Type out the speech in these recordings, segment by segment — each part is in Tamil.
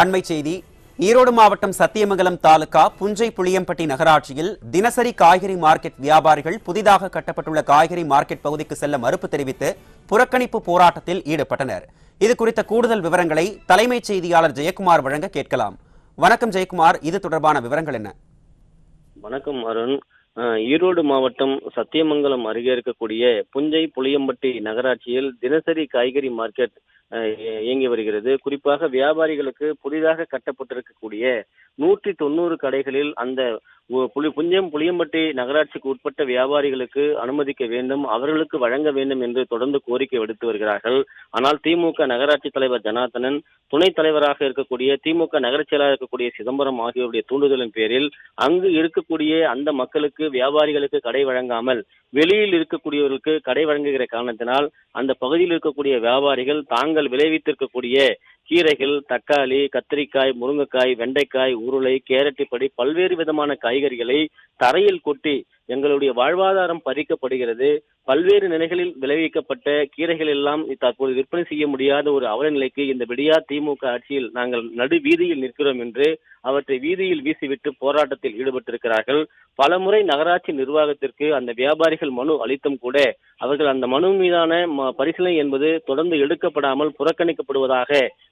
அண்மை செய்தி ஈரோடு மாவட்டம் சத்தியமங்கலம் தாலுகா புஞ்சை புளியம்பட்டி நகராட்சியில் தினசரி காய்கறி மார்க்கெட் வியாபாரிகள் புதிதாக கட்டப்பட்டுள்ள காய்கறி மார்க்கெட் பகுதிக்கு செல்ல மறுப்பு தெரிவித்து புறக்கணிப்பு போராட்டத்தில் ஈடுபட்டனர். இது குறித்த கூடுதல் விவரங்களை தலைமைச் செய்தியாளர் ஜெயக்குமார் வழங்க கேட்கலாம். வணக்கம் ஜெயக்குமார் இது தொடர்பான விவரங்கள் என்ன? வணக்கம் அருண். ஈரோடு மாவட்டம் சத்தியமங்கலம் அருகே இருக்கக்கூடிய புஞ்சை புளியம்பட்டி நகராட்சியில் தினசரி காய்கறி மார்க்கெட் இயங்கி வருகிறது. குறிப்பாக வியாபாரிகளுக்கு புதிதாக கட்டப்பட்டிருக்கக்கூடிய நூற்றி தொண்ணூறு கடைகளில் அந்த புஞ்சம் புளியம்பட்டி நகராட்சிக்கு உட்பட்ட வியாபாரிகளுக்கு அனுமதிக்க வேண்டும் அவர்களுக்கு வழங்க வேண்டும் என்று தொடர்ந்து கோரிக்கை விடுத்து வருகிறார்கள். ஆனால் திமுக நகராட்சி தலைவர் ஜனார்த்தனன் துணைத் தலைவராக இருக்கக்கூடிய திமுக நகரச் செயலாளர் இருக்கக்கூடிய சிதம்பரம் ஆகியோருடைய தூண்டுதலின் பேரில் அங்கு இருக்கக்கூடிய அந்த மக்களுக்கு வியாபாரிகளுக்கு கடை வழங்காமல் வெளியில் இருக்கக்கூடியவர்களுக்கு கடை வழங்குகிற காரணத்தினால் அந்த பகுதியில் இருக்கக்கூடிய வியாபாரிகள் தாங்கள் நாங்கள் விளைவித்திருக்கக்கூடிய கீரைகள் தக்காளி கத்திரிக்காய் முருங்கைக்காய் வெண்டைக்காய் உருளை கேரட் இப்படி பல்வேறு விதமான காய்கறிகளை தரையில் கொட்டி எங்களுடைய வாழ்வாதாரம் பறிக்கப்படுகிறது. பல்வேறு நிலைகளில் விளைவிக்கப்பட்ட கீரைகள் எல்லாம் தற்போது விற்பனை செய்ய முடியாத ஒரு அவல நிலைக்கு இந்த விடியா திமுக ஆட்சியில் நாங்கள் நடு வீதியில் நிற்கிறோம் என்று அவற்றை வீதியில் வீசிவிட்டு போராட்டத்தில் ஈடுபட்டிருக்கிறார்கள். பலமுறை நகராட்சி நிர்வாகத்திற்கு அந்த வியாபாரிகள் மனு அளித்தும் கூட அவர்கள் அந்த மனு மீதான பரிசீலனை என்பது தொடர்ந்து எடுக்கப்படாமல் புறக்கணிக்கப்படுவதாக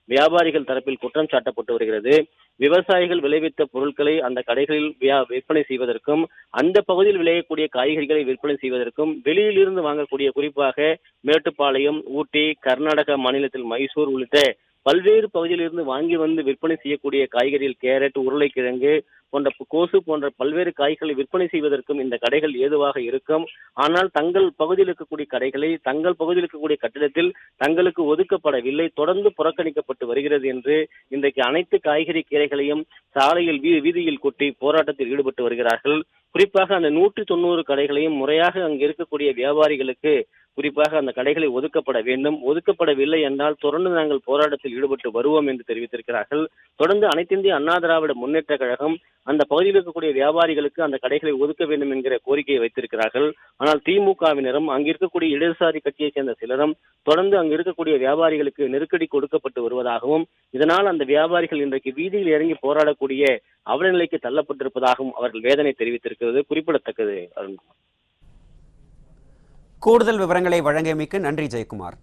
வியாபாரிகள் தரப்பில் குற்றம் சாட்டப்பட்டு வருகிறது. விவசாயிகள் விளைவித்த பொருட்களை அந்த கடைகளில் வியா- விற்பனை செய்வதற்கும் அந்த பகுதியில் விளையக்கூடிய காய்கறிகளை விற்பனை செய்வதற்கும் வெளியிலிருந்து வாங்கக்கூடிய குறிப்பாக மேட்டுப்பாளையம் ஊட்டி கர்நாடக மாநிலத்தில் மைசூர் உள்ளிட்ட பல்வேறு பகுதியிலிருந்து வாங்கி வந்து விற்பனை செய்யக்கூடிய காய்கறிகள் கேரட் உருளைக்கிழங்கு போன்ற கோசு போன்ற பல்வேறு காய்களை விற்பனை செய்வதற்கும் இந்த கடைகள் ஏதுவாக இருக்கும். ஆனால் தங்கள் பகுதியில் இருக்கக்கூடிய கடைகளை தங்கள் பகுதியில் இருக்கக்கூடிய கட்டிடத்தில் தங்களுக்கு ஒதுக்கப்படவில்லை. தொடர்ந்து புறக்கணிக்கப்பட்டு வருகிறது என்று இன்றைக்கு அனைத்து காய்கறி கீரைகளையும் சாலையில் வீ- வீதியில் கொட்டி போராட்டத்தில் ஈடுபட்டு வருகிறார்கள். குறிப்பாக அந்த நூற்றி தொண்ணூறு கடைகளையும் முறையாக அங்கு இருக்கக்கூடிய வியாபாரிகளுக்கு குறிப்பாக அந்த கடைகளை ஒதுக்கப்பட வேண்டும். ஒதுக்கப்படவில்லை என்றால் தொடர்ந்து நாங்கள் போராட்டத்தில் ஈடுபட்டு வருவோம் என்று தெரிவித்திருக்கிறார்கள். தொடர்ந்து அனைத்திந்திய அண்ணா திராவிட முன்னேற்ற கழகம் அந்த பகுதியில் இருக்கக்கூடிய வியாபாரிகளுக்கு அந்த கடைகளை ஒதுக்க வேண்டும் என்கிற கோரிக்கையை வைத்திருக்கிறார்கள். ஆனால் திமுகவினரும் அங்கு இருக்கக்கூடிய இடதுசாரி கட்சியைச் சேர்ந்த சிலரும் தொடர்ந்து அங்கு இருக்கக்கூடிய வியாபாரிகளுக்கு நெருக்கடி கொடுக்கப்பட்டு வருவதாகவும் இதனால் அந்த வியாபாரிகள் இன்றைக்கு வீதியில் இறங்கி போராடக்கூடிய அவலநிலைக்கு தள்ளப்பட்டிருப்பதாகவும் அவர்கள் வேதனை தெரிவித்திருக்கிறது. குறிப்பிடத்தக்கது அருண்குமார். கூடுதல் விவரங்களை வழங்கியமைக்கு நன்றி ஜெயக்குமார்.